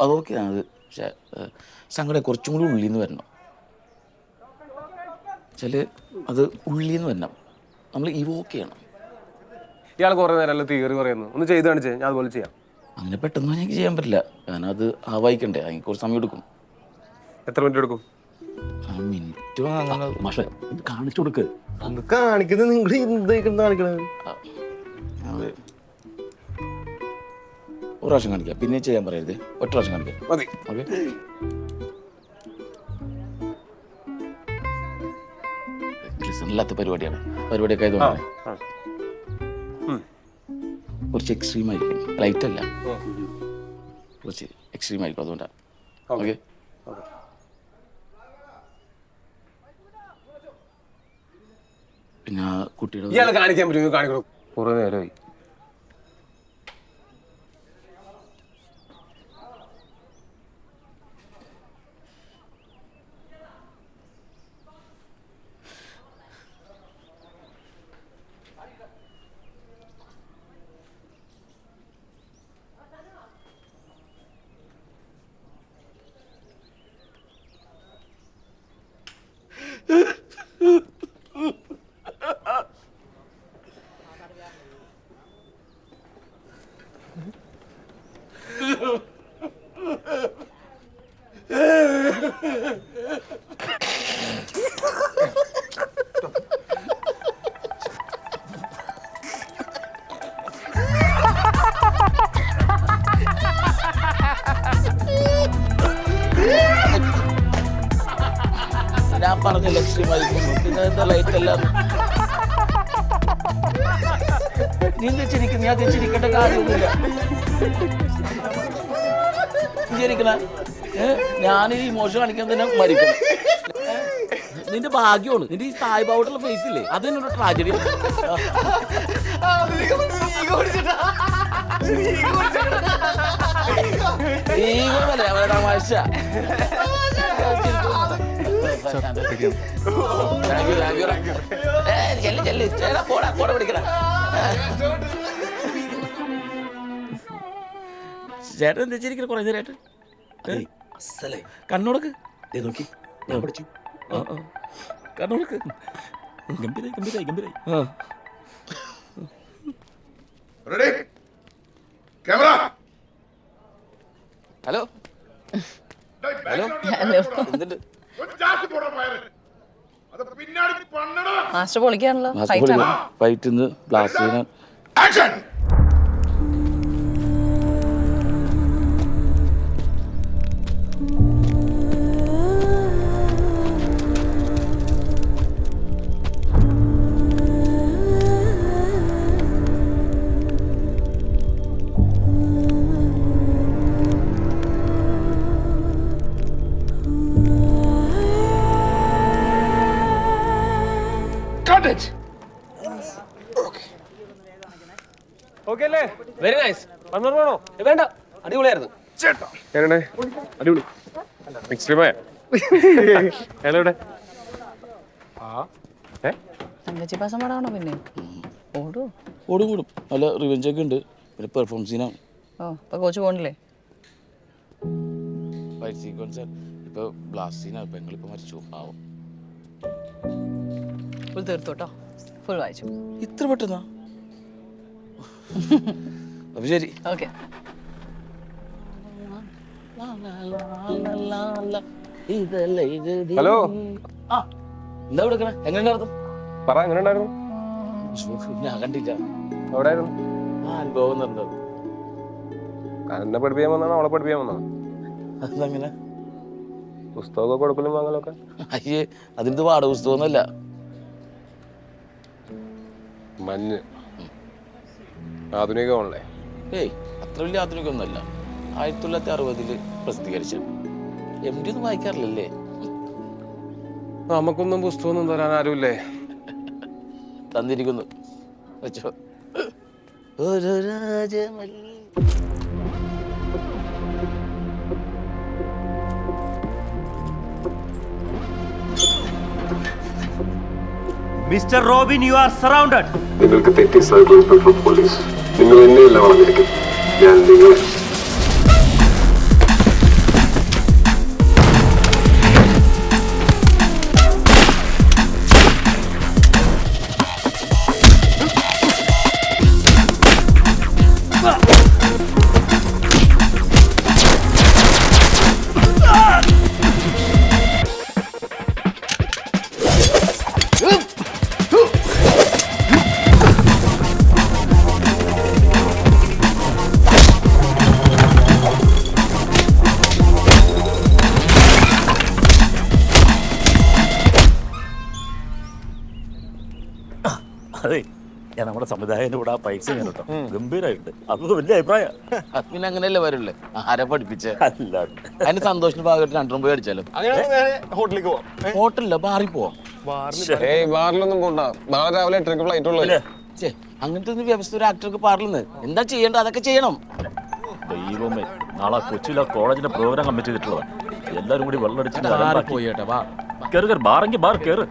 അത് ഓക്കെയാണ് അത് പക്ഷേ സങ്കടം കുറച്ചും കൂടി ഉള്ളിൽ നിന്ന് വരണം. വെച്ചാൽ അത് ഉള്ളിൽ നിന്ന് വരണം. നമ്മൾ ഇവോക്ക് ചെയ്യണം. ഇയാൾ കുറേ നേരം തീയറി പറയുന്നു. ഒന്ന് ചെയ്ത് കാണിച്ചേ ഞാൻ അതുപോലെ ചെയ്യാം. അങ്ങനെ പെട്ടെന്ന് എനിക്ക് ചെയ്യാൻ പറ്റില്ല. കാരണം അത് ആവായിക്കണ്ടേ അതിന് കുറച്ച് സമയം എടുക്കും. എത്ര മിനിറ്റ് എടുക്കും? മിനിറ്റ് കാണിച്ചു കൊടുക്ക്. കാണിക്കുന്നത് നിങ്ങൾ കാണിക്കണത്. ഒരു പ്രാവശ്യം കാണിക്കാം. പിന്നെ ചെയ്യാൻ പറയരുത്. ഒറ്റ പ്രാവശ്യം കാണിക്കാം. മതി. ഓക്കെ. ഇല്ലാത്ത പരിപാടിയാണ്. പരിപാടിയൊക്കെ ആയതുകൊണ്ടാണ്. കുറച്ച് എക്സ്ട്രീം ആയിരിക്കും. ലൈറ്റ് അല്ല. കുറച്ച് എക്സ്ട്രീം ആയിരിക്കും അതുകൊണ്ടാണ് ഓക്കെ. പിന്നെ കുട്ടിയുടെ കാണിക്കാൻ പറ്റുമോ? കാണിക്കണം? കുറേ നേരമായി. ഞാൻ പറഞ്ഞില്ല ആയിരിക്കും. പിന്നെ ലൈറ്റ് അല്ല നീ തെച്ചിരിക്കും ഞാൻ തിരിച്ചിരിക്കേണ്ട കാര്യമൊന്നുമില്ല. വിചാരിക്കണ ഞാൻ ഈ മോശം കാണിക്കാൻ തന്നെ മരിക്കും നിന്റെ ഭാഗ്യമാണ്. നിന്റെ ഈ തായ്പാവട്ടുള്ള ഫേസ് ഇല്ലേ? അത് എന്നോട് ട്രാജഡി ഈ കൂടെ അവരുടെ തമാശ പോടാ, പോടാ പിടിക്കടാ. ചേട്ടൻ എന്താ കുറേ നേരമായിട്ട് അസലേ കണ്ണോടക്ക് ദേ നോക്കി. ഞാൻ പഠിച്ചു കണ്ണോടക്ക് ഗംഭീരായി ഗംഭീരായി ഗംഭീരായി. ആ. റെഡി ക്യാമറ ഹലോ ഹലോ എന്തുണ്ട്? ജാസ്തി പോടാ പയറ് അത് പിന്നാടി പണ്ണടാ മാസ്റ്റർ പൊളിക്കാണല്ലോ ഫൈറ്റ് ബ്ലാസ്റ്റ് ചെയ്യാൻ അല്ലേ വെരി നൈസ് വന്നോളൂ വേണ്ട. അടിപൊളിയായിരുന്നു. ചേട്ടാ. എങ്ങനെ? അടിപൊളി. എക്സ്ട്രീമായ ഹലോ ഇവിടെ ഏ? തങ്കച്ചി പാസം പടമാണോ പിന്നെ? ഓടൂ ഓടും? കൂടും നല്ല റിവെഞ്ച് ഒക്കെ ഉണ്ട്. പിന്നെ പെർഫോമൻസ് സീനാണ് ഓ ഇപ്പൊ കോച്ച് പോണില്ലേ? ഫൈറ്റ് സീക്വൻസ് ബ്ലാസ്റ്റ് സീനാണ് പെങ്ങളിപ്പോൾ മരിച്ചു. ആവും ഫുൾ വായിച്ചു. ഇത്ര പെട്ടെന്നാ? അപ്പൊ ശരി. ഓക്കെ. ഹലോ. ആ എന്താ കൊടുക്കണേ എങ്ങനെയുണ്ടായിരുന്നു പറ എങ്ങനെ ഉണ്ടായിരുന്നു? ഞാൻ കണ്ടില്ല. എവിടെയായിരുന്നു? ആ അനുഭവം നടന്നത് എന്നെ പഠിപ്പിക്കാൻ വന്നാണോ അവളെ പഠിപ്പിക്കാൻ വന്നാണോ അതെങ്ങനെ? പുസ്തകമൊക്കെ കൊടുക്കലും വാങ്ങലൊക്കെ? അയ്യേ അതിന്റെ പാഠപുസ്തകമൊന്നുമല്ല മഞ്ഞ്. ആധുനികമാണല്ലേ? ഏയ് അത്ര വലിയ ആധുനികമൊന്നുമല്ല. ആയിരത്തി തൊള്ളായിരത്തി അറുപതിൽ പ്രസിദ്ധീകരിച്ച എം ഡി ഒന്നും വായിക്കാറില്ലല്ലേ? നമുക്കൊന്നും പുസ്തകമൊന്നും തരാൻ ആരുമില്ലേ? തന്നിരിക്കുന്നു. വെച്ചോ. ഒരു രാജമല്ലി Mr. Robin you are surrounded നിങ്ങൾക്ക് തെറ്റി സർക്കിൾ ഇൻസ്പെക്ടർ പോലീസ് നിങ്ങൾ എന്നെയല്ല വളഞ്ഞിരിക്കും ഞാൻ നിങ്ങളെ അതെ ഞാൻ നമ്മുടെ സംവിധായകന്റെ കൂടെ ആ പൈസ ഞാൻ കേട്ടോ ഗംഭീരമായിട്ട് അതൊക്കെ വലിയ അഭിപ്രായം. അത് പിന്നെ അങ്ങനെയല്ലേ വരുള്ളേ? ആരെ പഠിപ്പിച്ചേ? അല്ല. അതിന് സന്തോഷം ഭാഗമായിട്ട് രണ്ടും പോയി അടിച്ചാലോ? ഹോട്ടലിലേക്ക് പോവാം. ഹോട്ടലില്ല ബാറിൽ പോവാം. ഏയ് ബാറിലൊന്നും പോണ്ട. നാളെ രാവിലെ എട്ടരക്ക് ഫ്ലൈറ്റ് ഉള്ളൂ. ചേ അങ്ങനത്തെ ഒരു വ്യവസ്ഥ ഒരു ആക്ടർക്ക് പാറില്ലെന്ന് എന്താ ചെയ്യേണ്ടത്? അതൊക്കെ ചെയ്യണം. ദൈവമേ നാളെ കൊച്ചിയിലെ കോളേജിന്റെ പ്രോഗ്രാം കമ്മിറ്റ് ചെയ്തിട്ടുള്ളതാണ് എല്ലാരും കൂടി വെള്ളം അടിച്ചിട്ട് പോയി കേട്ടോ വാ. കയറി കയറി ബാറെങ്കിൽ ബാർ കയറ്